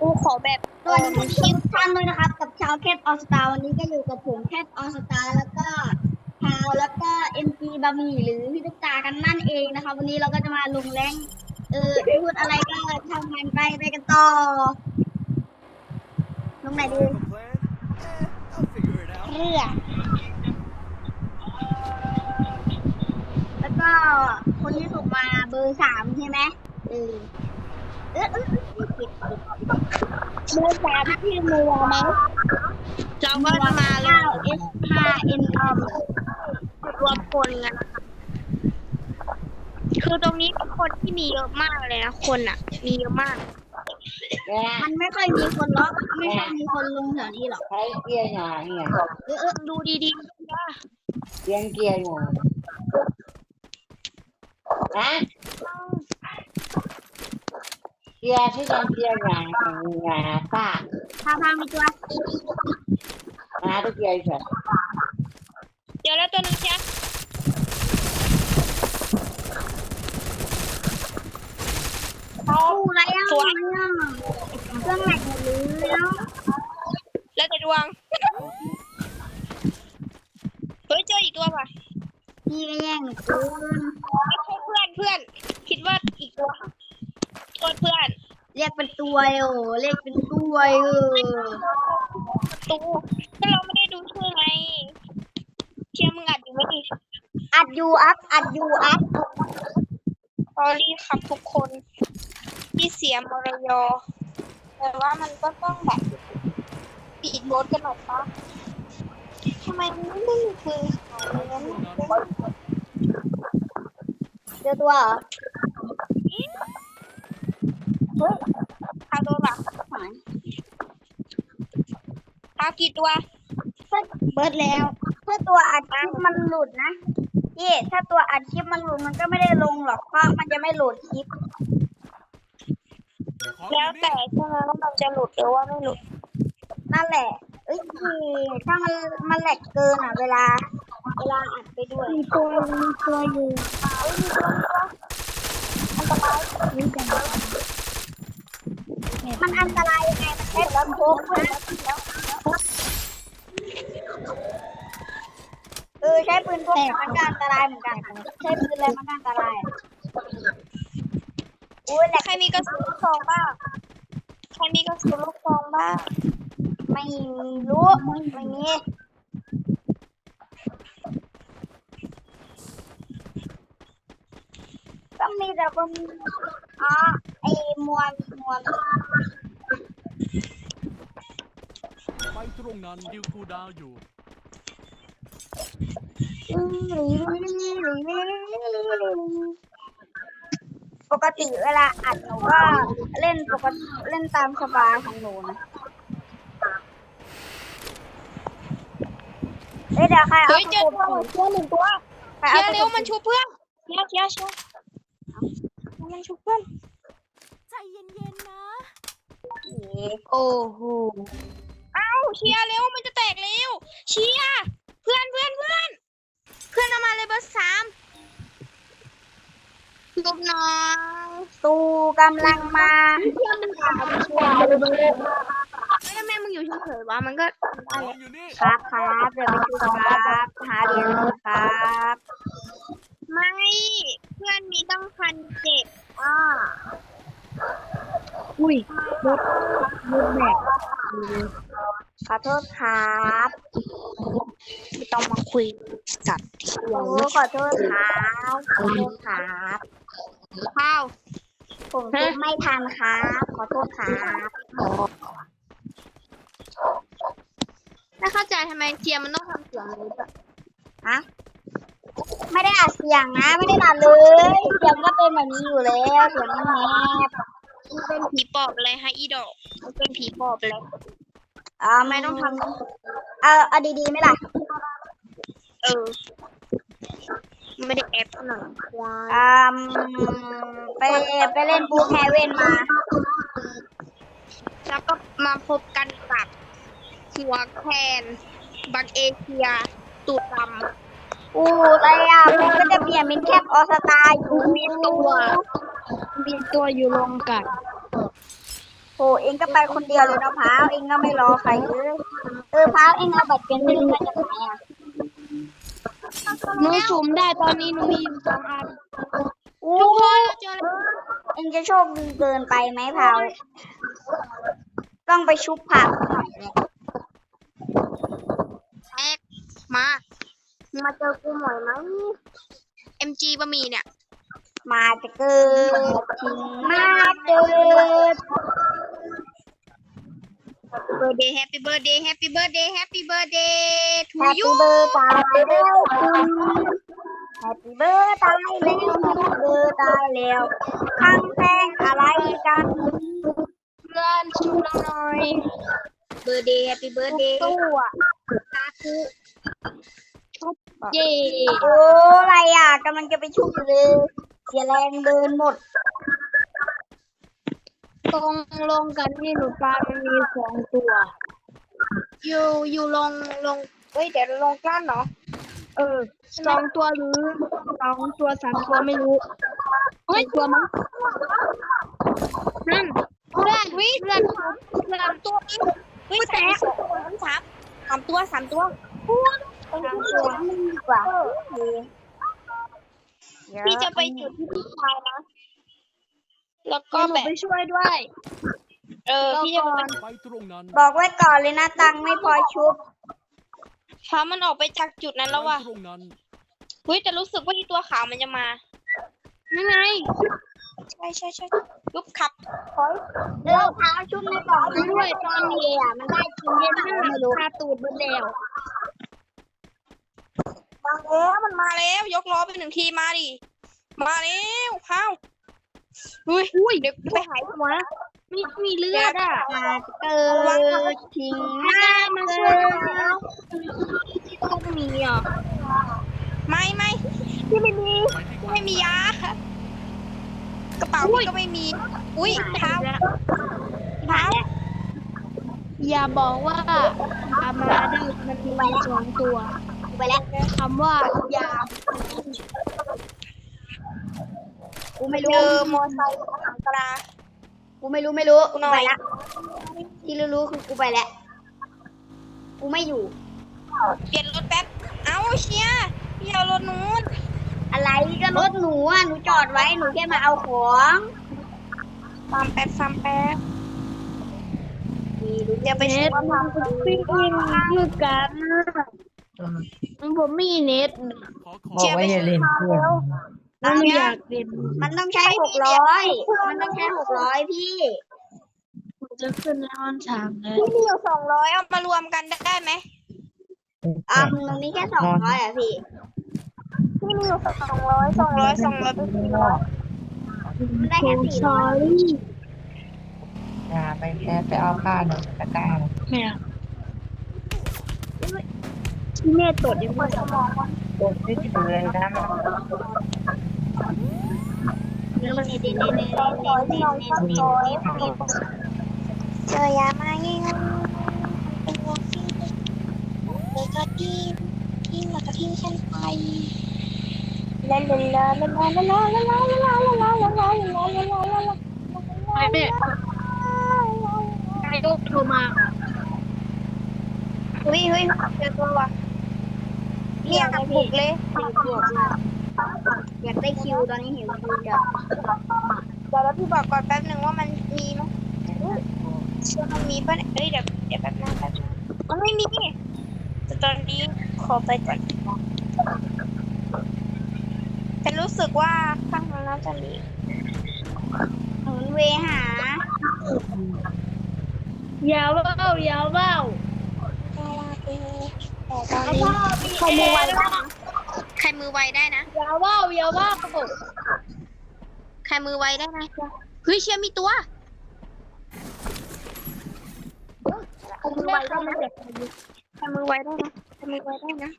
กูขอแบบสวัสดีทุกท่านด้วยนะครับกับชาวแคทออสตาวันนี้ก็อยู่กับผมแคทออสตาแล้วก็พาวแล้วก็เอ็มจีบะหมี่หรือพี่ตุ๊กตากันนั่นเองนะครับวันนี้เราก็จะมาลงแรงเออพูดอะไรก็ทำมันไปไปกันต่อลงไหนดี plan? Eh, I'll figure it out. เรือแล้วก็คนที่ส่งมาเบอร์สามใช่ไหมเออ เออเออเออผิดผิดเรือสามที่มัวมั้งเราก็จะมาลเก้างเอสห้าอ็นอมรวมคนกันนะคะคือตรงนี้เป็นคนที่มีเยอะมากเลยนะคนอะ มีเยอะมาก มันไม่ค่อยมีคนล็อกไม่ค่อยมีคนลงแถวนี้หรอกใช้เกียร์หน่อยเนี่ยเออเออดูดีๆว่าเกียร์เกียร์หน่อยนะ ที่ยังเกียร์หน่อยหน่อยป้าพาพามีตัวนะตัวเกียร์เฉยเดี๋ยวแล้วตัวนึงจ้ะเอาอะไรอะอะไรอะเครื่องแหลกหมดเลยแล้วแล้วแต่ดวง เฮ้ยเจออีกตัวป่ะ พี่ก็แย่งหนูคืน ไม่ใช่เพื่อนเพื่อน คิดว่าอีกตัวโทษเพื่อน เรี ยกเป็นตัวโอ้เรียกเป็นตัวเออตูก็เราไม่ได้ดูชื่อไงเชียร์มึงอัดอยู่ไหมดิอัดยูอัพอัดยูอัพสอรี่ครับทุกคนที่เสียมรยอแต่ว่ามันก็ต้องแบบปีดรถกันหน่อยปะทำไมมันไม่มีปืนขายเลยนะเจอตัวเหรอเฮ้ยคา โดนหลักหายคากี่ตัวเบิร์ดแล้วถ้าตัวอัดคลิปมันหลุดนะพี่ถ้าตัวอัดคลิปมันหลุดมันก็ไม่ได้ลงหรอกเพราะมันจะไม่โหลดคลิป ของแล้วอยู่แต่นี่ใช่ไหมว่ามันจะหลุดหรือว่าไม่หลุดนั่นแหละเอ้ยพี่ถ้ามันมันแหลกเกินอะ เวลา เวลาอัดไปด้วย มีตัวมีตัวอยู่มีตัวมีตัวอันตรายมั นอันตรายยังไงมันใช้ปืนพกนะเออใช้ปืนพกมันก็อันตรายเหมือนกัน ใช้ปืนอะไรมันก็อันตรายอะอุ้ยแหลกใครมีกระสุนลูกซองบ้างใครมีกระสุนลูกซองบ้างไม่รู้ไม่มีก็มีแต่คนอ๋อไอ้มวลม วไปตรงนั้นดิวคูดาวอยู่ ปกติเวลาอัดหนูก็เล่นปกติเล่นตามสบายของหนูนะเฮ้ยเดี๋ยวใครเอาเฮ้ยเจอตัวกุปเจอหนึ่งตัวใครเชีเอายร์เร็วมันชูเพื่อนเชียร์เชียร์เชียร์มันชูเพื่อน โอ้โหเอ้าเชียร์เร็วมันจะแตกเร็วเชียร์เพื่อนเพื่อนเพื่อนเพื่อนเอามาเลยเบอร์สามลูกน้องตูกำลังมาเพื่อนมึงถามเชียร์เลยไม่ทำไมมึงอยู่เฉยๆวะมันก็ได้ขแหอละงอยู่นี่ ครับครับเดี๋ยวไปดูครับหาเหรียญครับไม่เพื่อนมีตั้งพันเจ็ดอ่า อุ้ยรถรถแบบขอโทษครับไม่ต้องมาคุยสัตว์โอ้ขอโทษครับขอโทษครับข้าวผมคิดไม่ทันครับขอโทษครับไม่เข้าใจทำไมเจียมันต้องทำเสียงนี้แบบฮะ ไม่ได้อัดเสียงนะ ไม่ได้อัดเลย เสียงก็เป็นแบบนี้อยู่แล้วเสียงมันแหบเป็นผีปอบอะไรฮะอีดอกเป็นผีปอบอะไรอ่าไม่ต้องทำเอาเอาดีๆไหมล่ะ เออ ไม่ได้แอปหน่อยอ่าไปไปเล่นบูแฮเวนมา แล้วก็มาพบกันกับหัวแคน บักเอเชีย ตูดด อู้อะไรอะมันก็จะเปลี่ยนเป็นแคปออสตาอยู่ำมีตัวมีตัวอยู่รวมกันโหเองก็ไปคนเดียวเลยนะพร้าวเองก็ไม่รอใครเลยเออพร้าวเองเอาบัตรเป็นลิงมาจากไหนอะหนูสุ่มได้ตอนนี้หนูมีอยู่สองอันอู้ทุกคนเราเจอแล้วเองจะโชคดีเกินไปไหมพร้าวต้องไปชุบผักหน่อยเลยแอกมา มาเจอกูหน่อยไหมจีบะหมี่เนี่ย มาจะเกิดมาเกิด birthday happy birthday happy birthday happy birthday to แฮป you ปี้เบอร์ตายแล้วคุณแฮปปี้เบอร์ตายแล้วแฮปปี้เบอร์ตายแล้วข้างแรกอะไรกันเพื่อนชูเรหน่อยเบอร์เดย์แฮปปี้เบอร์เดย์ตู้อะตาคุ เย่โอ้อะไรอะกำลังจะไปชุบอยู่เลย เสียแรงเดินหมด ตรงลงกันที่หนูปลามันมีสองตัว อยู่อยู่ลงลงเฮ้ยเดี๋ยวลงกลั้นเนาะเออสองตัวหรือสองตัวสามตัวไม่รู้เฮ้ยตัวมั้งนั่นเพื่อนวิเพื่อนเพื่อนตัวเฮ้ยแต่สามสามสามตัวสามตัว สามตัวดีกว่าโอเคเดี๋ยวพี่จะไปจุดที่พี่ชายนะ แล้วก็ก็หนูแบบไปช่วยด้วย เออพี่จะไปไปตรงนั้นบอกไว้ก่อนเลยนะตังค์ไม่พอชุบพามันออกไปจากจุดนั้นแล้วว่ะไปตรงนั้นเฮ้ยแต่รู้สึกว่าที่ตัวขาวมันจะมายังไง ใช่ใช่ใช่ยุบขับถอยเออเท้าชุบในกล่องนั้นด้วยตอนนี้อะมันได้กินเย็นมากไม่รู้คาตูดเบนแล้ว มาแล้วมันมาแล้ว ยกล้อไปหนึ่งทีมาดิ มาแล้วพาวอุ้ยอุ้ยเดี๋ยวไปหายหัวไม่มีเลือดอะมาเกิดทิ้งหน้ามาเกิช่วยดต้องมีอะไม่ไม่พี่ไม่มีไปที่ไม่มียากระเป๋าพี่ก็ไม่มี อุ้ยเท้าเท้าอย่าบอกว่าอามาได้มันมีสองตัว ไปแล้วคำว่าอย่ากูไม่เจรู้อมอไซค์ทหารกรากูไม่รู้ไม่รู้กูหน่อยไปละที่รู้ๆคือกูไปแล้ว กูไม่อยู่ เปลี่ยนรถแป๊บ เอ้าเชียร์พี่เอารถนู้น อะไรก็รถหนูอะหนูจอดไว้หนูแค่มาเอาของฟาร์มแป๊บฟาร์มแป๊บเดี๋ยวไปเน็เช็ตคว่ามันปิ้งคือกันมัน ผมมีเน็ตขอขอบอกว่าอย่าเล่นเพื่อนมันอยากเล่นมันต้องใช้หกร้อย มันต้องใช้หกร้อยพี่ผมจะขึ้นในห้องฉากเลยพี่มีอยู่สองร้อยเอามารวมกันได้ไหมอ่าตรงนี้แค่สองร้อยอะพี่ พี่มีอยู่สองร้อยสองร้อยสองร้อยเป็นสี่ร้อยมันได้แค่สี่ร้อยอย่าไปแค่ไปเอาผ้าหนึ่งตะกร้าหนึ่งแม่ ที่แม่ตดยังไม่สมองมันโดไม่ถือเลยนะมันนี่นี่นี่นี่นี่สองร้อยที่น้องนี่สองนี่ร้อยนี่เจอยามาง่ายๆเป็นวอฟี่เลยก็ที่ที่แล้วก็ที่ฉันไปลาลาลาลาลาลาลาลาลาลาลาลาลาลาลาลาลาลาลาไม่แม่ใครก็โทรมาเฮ้ยเฮ้ยเจอตัวว่ะ เนี่ยบุกเลยหิวบวกมากอยากได้คิวตอนนี้หิวคิวจัดเดี๋ยวแล้วพี่บอกก่อนแป๊บหนึ่งว่ามันมีไหมเชื่อมันมีป่ะเนี่ยเอ้ยเดี๋ยวเดี๋ยวแป๊บนึงแป๊บนึงมันไม่มีแต่ตอนนี้ขอไปก่อนแต่รู้สึกว่าข้างนั้นน่าจะมีหนุนเวหาอย่าเบ้าอย่าเบ้าแตอนนี้ใครมือไวได้นะใครมือไวได้นะอย่าเบ้าอย่าเบ้าใครมือไวได้นะเฮ้ยเชียร์มีตัวใครมือไวได้นะใครมือไวได้นะใครมือไวได้นะ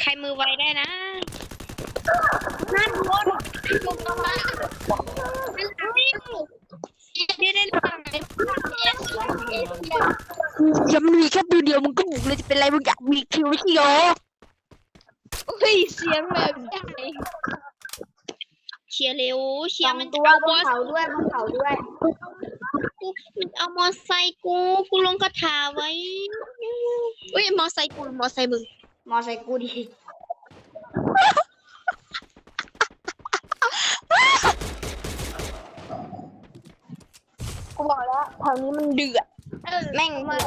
ใครมือไวได้นะนั่นบนลงมาเดี๋ยวเดี๋ยว ยังมีแค่ตัวเดียวมึงก็บุกเลยจะเป็นไรมึงอยากมีคิวไม่ใช่หรอเฮ้ยเสียงแบบใหญ่เชียร์เร็วเชีสยอร์งมันตัจะวเอาบบอนสเขาด้วยบนเขาด้วยมันเอามอไซค์กูกูลงกระถาไว้อุ้ยมอไซค์กูหรือมอไซค์มึงมอไซค์กูดีกูบอกแล้วแถวนี้มันเดือด แม่งมา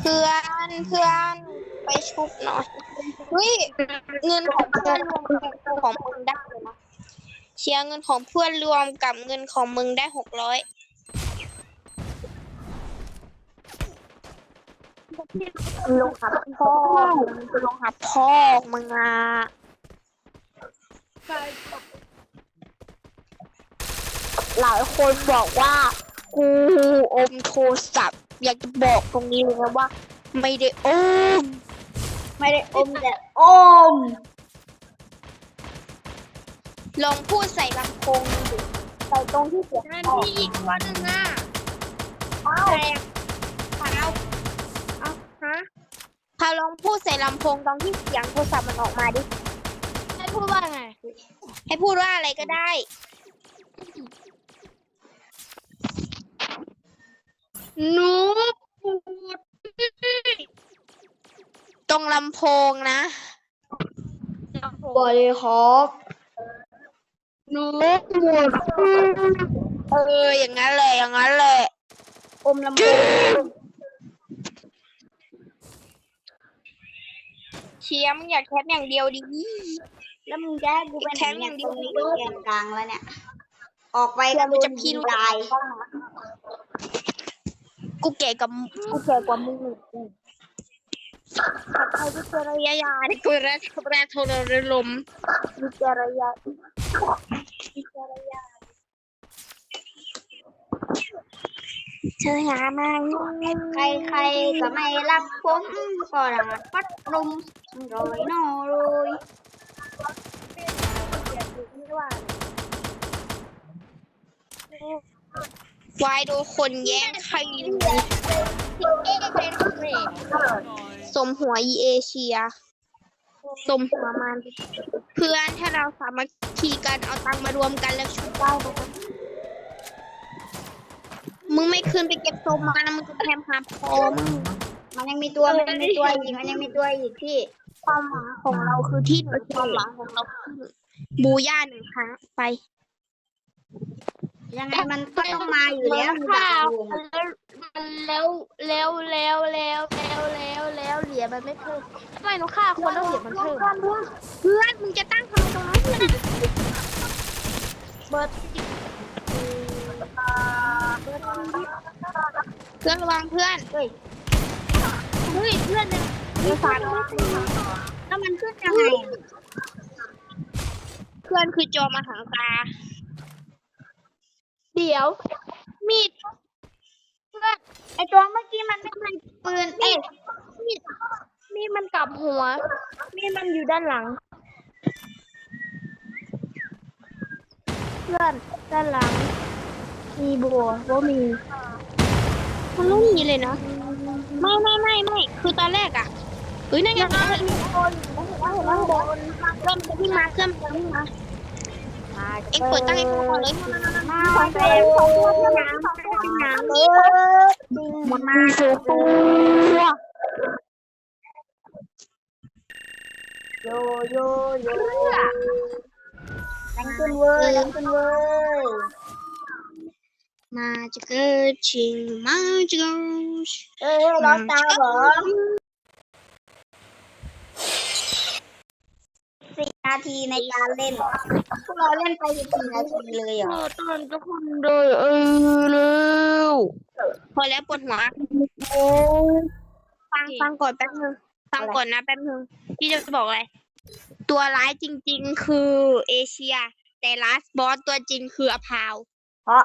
เพื่อนเพื่อนไปชุบหน่อยเฮ้ยเงินของเพื่อนรวมกับของมึงได้เลยนะเชียร์เงินของเพื่อนรวมกับเงินของมึงได้หกร้อยลงหับพ่อลงหับพ่อมึงอะ หลายคนบอกว่ากูอมโทรศัพท์อยากจะบอกตรงนี้เลยนะว่า ไม่ได้อม ไม่ได้อมแต่อม ลองพูดใส่ลำโพงดูใส่ตรงที่เสียงนั่นออกพี่อีกคนหนึ่งอะแตกพาวเอาฮะพาวลองพูดใส่ลำโพงตรงที่เสียงโทรศัพท์มันออกมาดิ ให้พูดว่าไง ให้พูดว่าอะไรก็ได้ หนูปวดตรงลำโพงนะบอดี้ฮอปหนูปวดเอออย่างนั้นเลยอย่างนั้นเลยอมลำโพงเชียร์มึงอยากแคปอย่างเดียวดิแล้วมึงจะให้กูไปไหนแข็งอเนี่ยย่างตเดีรยวงนี้ก็แกนกลางแล้วเนี่ย ออกไปเพื่ก็อนโดมึงนจะพี่ยิงรู้ตาย กูแก่กับกูแก่กว่ามึงขับไปวิจารยญาณกูแรัฐประโทรลมวิจารยาวิจารยาเธอหามาใครใครก็ไม่รักผมก็รักพัดลมรอยนอรยเลยวา วายโดนคนแย่งใครสมหัวอีเอเชีย สมหัวมัน เพื่อนถ้าเราสามัคคีกันเอาตังมารวมกันแล้วชุดได้นะมึงไม่คืนไปเก็บสมมานะมึงจะแทมหาพอมมันยังมีตัวมันยังมีตัวอีกมันยังมีตัวอีกพี่ความหวังของเราคือที่เหนือความหวังของเราคือบูย่าหนึ่งครั้งไป ยังไงมันก็ต้องมาอยู่แล้วมีดาข้าวบวงแล้วแล้วแล้วแล้วแล้วแล้วแล้วเหรียญมันไม่เพิ่มทำไมหนูฆ่าคนแล้วเหรียญมันเพิ่มเพื่อนมึงจะตั้งทำไมตรงนั้นเพื่อนเบิร์ดเพื่อนระวังเพื่อนเฮ้ยเฮ้ยเพื่อนเนี่ยมีสารแล้วมันขึ้นยังไงเพื่อนคือจอมาหังตา เดี๋ยวมีดไอตัวเมื่อกี้มันไม่ใช่ปืนเอ๊ะมีดมีดมันกลับหัว มีดมันอยู่ด้านหลัง เพื่อนด้านหลัง มีบัวว่ามีมันไม่มีเลยนะไม่ไม่ไม่ไม่คือตอนแรกอะเฮ้ยนั่นไงเห็นคนเห็นแล้วเห็นแล้วเริ่มจะวิ่งมาเครื่องจะวิ่งมาเอ็งเปิดตั้งไอ้พวกก่อนเลยมาวันเร็วน้ำน้ำเออจริงมา ตัวโยโยโยแรงขึ้นเว้ยแรงขึ้นเว้ยมาจะเกิดชิงมาจะเกิด เอ้ยร้องตาเหรอ สี่นาทีในการเล่นพวกเราเล่นไปสิบสี่นาทีเลยเหรอตอนทุกคนเลยเออเร็วพอแล้วปวดหัวฟังฟังก่อนแป๊บนึงฟังก่อนนะแป๊บนึงพี่จะบอกอะไร ตัวร้ายจริง ๆ คือเอเชีย แต่ลาสบอสตัวจริงคืออพาวเพราะ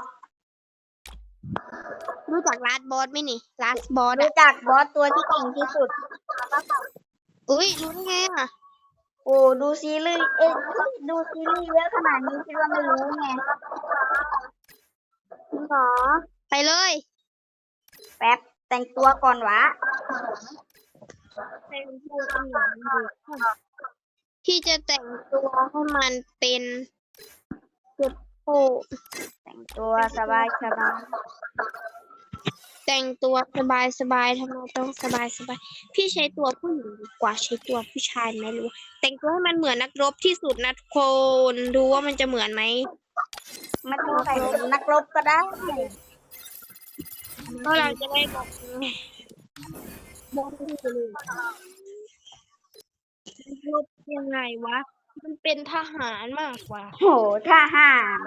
รู้จักลาสบอสไหมนี่ลาสบอสรู้อะจักบอสตัวที่เก่งที่สุด อุ้ยรู้ได้ไงอะ โอ้ดูซีรีส์เอ๊ะดูซีรีส์เยอะขนาดนี้คิดว่าไม่รู้ไงจริงเหรอไปเลย แป๊บแต่งตัวก่อนวะแต่งตัวเป็นหนังดูพี่จะแต่งตัวให้มันเป็นเก็บโปแต่งตัวสบายสบาย แต่งตัวสบายสบายทำไมต้องสบายสบายพี่ใช้ตัวผู้หญิงดีกว่าใช้ตัวผู้ชายไหมหรือว่าแต่งตัวให้มันเหมือนนักรบที่สุดนะทุกคนดูว่ามันจะเหมือนไหมไม่ต้องใส่เป็นนักรบก็ได้ก็เราจะได้บอกไงบอกไม่ถูกเลยรบยังไงวะ มันเป็นทหารมากกว่า โหทหาร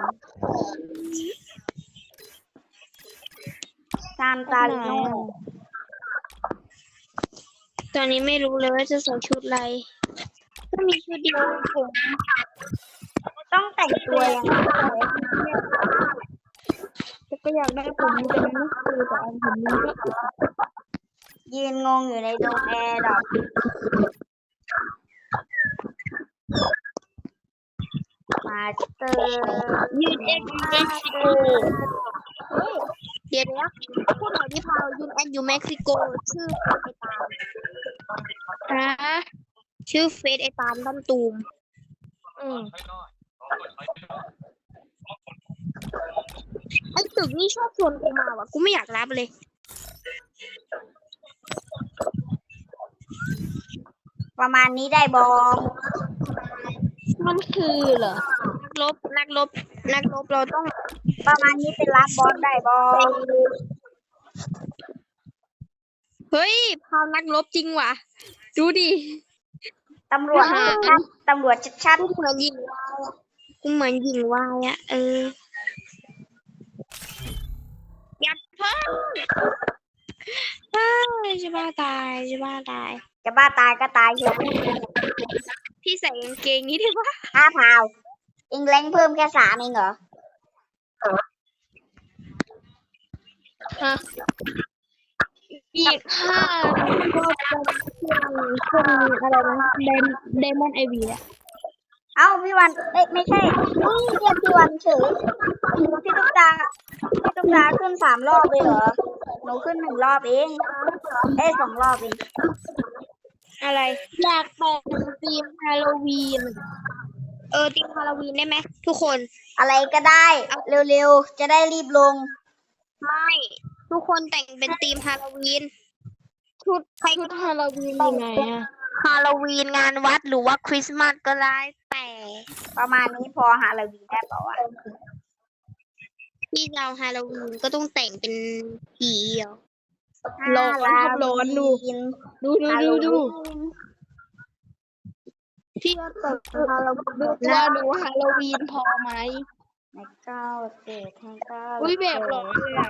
ซานตาลิโนตอนนี้ไม่รู้เลยว่าจะใส่ชุดอะไร ก็มีชุดเดียวผมต้องแต่งตัวยังไงแต่ก็อยากได้ผมแต่มันไม่คือแต่อันผมมันก็ยืนงงอยู่ในดงแอร์ดอกมาสเตอร์ยืนเอ็กซ์เม็กซิโก เดี๋ยวนะพูดหน่อยที่พาวยืนเอ็กซ์อยู่เม็กซิโกชื่อเฟซไอตามฮะชื่อเฟซไอตามดันตูม อืมไอตึกนี่ชอบชวนกูมาว่ะ กูไม่อยากรับเลย ประมาณนี้ได้บอม มันคือเหรอ นักรบ นักรบ นักรบเราต้องประมาณนี้เป็นรับบอลได้บอมเฮ้ยพาวนักรบจริงว่ะ ดูดิ ตำรวจชัดๆตำรวจชัดกูเหมือนหญิงวายอะกูเหมือนหญิงวายอะเอออย่าเพิ่งเอ้ยจะบ้าตายจะบ้าตาย ๆจะบ้าตายก็ตายเถอะ พี่ใส่กางเกงนี้ได้ปะห้าพาวอิงแรงเพิ่มแค่สามเองเหรออีกห้าก็จะเป็นเครื่องเครื่องอะไรนะเดมเดมอนไอวีอะเอ้าพี่วันเอ้ยไม่ใช่นี่เรียกพี่วันเฉยพี่ตุ๊กตาพี่ตุ๊กตาขึ้นสามรอบเลยเหรอหนูขึ้นหนึ่งรอบเองเอ้ยสองรอบเอง อะไร อยากแต่งธีมฮาโลวีน เออธีมฮาโลวีนได้ไหมทุกคน อะไรก็ได้ เร็วๆ จะได้รีบลง ไม่ ทุกคนแต่งเป็นธีมฮาโลวีน ชุดใครชุดฮาโลวีนยังไงอะฮาโลวีนงานวัดหรือว่าคริสต์มาสก็ได้แต่ประมาณนี้พอฮาโลวีนได้เปล่าวะที่เราฮาโลวีนก็ต้องแต่งเป็นผีเหรอ ร้อนครับร้อนดู ดูดูดูดูที่เราแต่งเป็นฮาโลวีนว่าดูฮาโลวีนพอไหมในเก้าเจ็ดทั้งเก้าอุ้ยแบบหล่อเลยอะ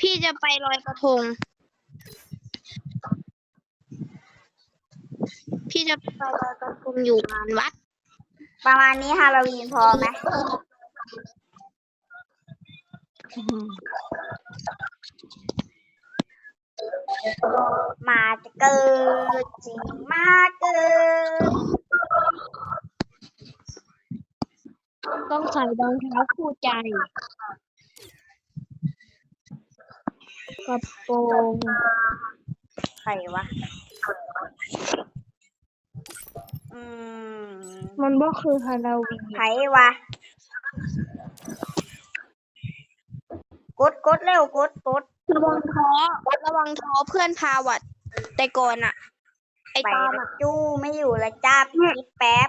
พี่จะไปลอยกระทง พี่จะไปลอยกระทงอยู่งานวัด ประมาณนี้ฮาโลวีนพอไหม มาจะเกิดจริงมาเกิดต้องใส่รองเท้าคู่ใจ กระโปรงใครวะ อืมมันก็คือฮาโลวีน ใครวะ กดกดเร็วกดกดระวังท้อระวังท้อเพื่อนพาวัดแต่ก่อนอะไอไปตามอะจู้ไม่อยู่แล้วจ้าพี่คิดแป๊บ